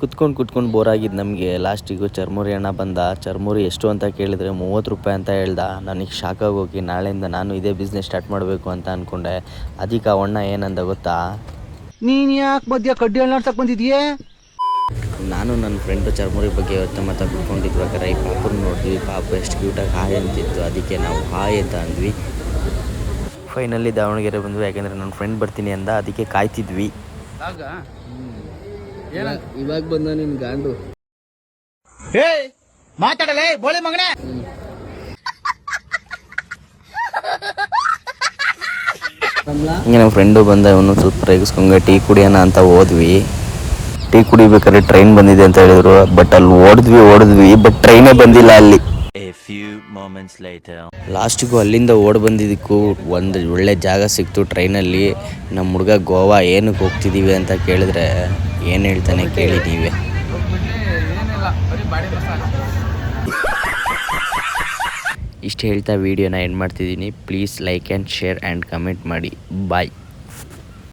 ಕುತ್ಕೊಂಡು ಕುತ್ಕೊಂಡು ಬೋರ್ ಆಗಿದ್ದು ನಮಗೆ. ಲಾಸ್ಟಿಗೂ ಚರ್ಮುರಿ ಅಣ್ಣ ಬಂದ. ಚರ್ಮುರಿ ಎಷ್ಟು ಅಂತ ಕೇಳಿದರೆ ಮೂವತ್ತು ರೂಪಾಯಿ ಅಂತ ಹೇಳ್ದ. ನನಗೆ ಶಾಕಾಗಿ ಹೋಗಿ ನಾಳೆಯಿಂದ ನಾನು ಇದೇ ಬಿಸ್ನೆಸ್ ಸ್ಟಾರ್ಟ್ ಮಾಡಬೇಕು ಅಂತ ಅಂದ್ಕೊಂಡೆ ಅದಕ್ಕೆ ಆ ಅಣ್ಣ ಏನಂದ ಗೊತ್ತಾ? ನೀನು ಯಾಕೆ ಮಧ್ಯ ಕಡ್ಡಿ ಅಳ್ಳಾಡ್ಸಕ್ ಬಂದಿದ್ಯೇ? ನಾನು ನನ್ನ ಫ್ರೆಂಡು ಚರ್ಮುರಿ ಬಗ್ಗೆ ಇವತ್ತು ಮತ್ತೆ ಕುತ್ಕೊಂಡಿದ್ಬೇಕಾರೆ ಈ ಪಾಪನ ನೋಡಿದ್ವಿ. ಪಾಪ ಎಷ್ಟು ಕ್ಯೂಟಾಗಿ ಹಾಯ್ ಅಂತಿತ್ತು. ಅದಕ್ಕೆ ನಾವು ಹಾಯ್ ಅಂತ ಅಂದ್ವಿ. ಫೈನಲಿ ದಾವಣಗೆರೆ ಬಂದ್ವಿ. ಯಾಕೆಂದರೆ ನನ್ನ ಫ್ರೆಂಡ್ ಬರ್ತೀನಿ ಅಂದ. ಅದಕ್ಕೆ ಕಾಯ್ತಿದ್ವಿ. ಇವಾಗ ಬಂದ ನಿನ್ ಗಾಂಡು. ಹೇ ಮಾತಾಡಲೇ ಬೋಳಿ ಮಗನೇ. ಹಿಂಗೆ ನಮ್ಮ ಫ್ರೆಂಡು ಬಂದ ಇವನು ಸ್ವಲ್ಪ ರೇಗಿಸ್ಕೊಂಡೆ ಟೀ ಕುಡಿಯೋಣ ಅಂತ ಹೋದ್ವಿ. ಟೀ ಕುಡಿಬೇಕಾದ್ರೆ ಟ್ರೈನ್ ಬಂದಿದೆ ಅಂತ ಹೇಳಿದ್ರು. ಬಟ್ ಅಲ್ಲಿ ಓಡಿದ್ವಿ ಓಡಿದ್ವಿ ಬಟ್ ಟ್ರೈನೇ ಬಂದಿಲ್ಲ ಅಲ್ಲಿ. ಲಾಸ್ಟಿಗೂ ಅಲ್ಲಿಂದ ಓಡ್ ಬಂದಿದ್ದಕ್ಕೂ ಒಂದು ಒಳ್ಳೆ ಜಾಗ ಸಿಕ್ತು ಟ್ರೈನಲ್ಲಿ ನಮ್ಮ ಹುಡುಗ ಗೋವಾ ಏನಕ್ಕೆ ಹೋಗ್ತಿದ್ದೀವಿ ಅಂತ ಕೇಳಿದ್ರೆ ಏನು ಹೇಳ್ತಾನೆ ಕೇಳಿ ನೀವೇ. ಇಷ್ಟು ಹೇಳ್ತಾ ವೀಡಿಯೋನ ಎಂಡ್ ಮಾಡ್ತಿದ್ದೀನಿ. Please like and share and comment ಮಾಡಿ. ಬಾಯ್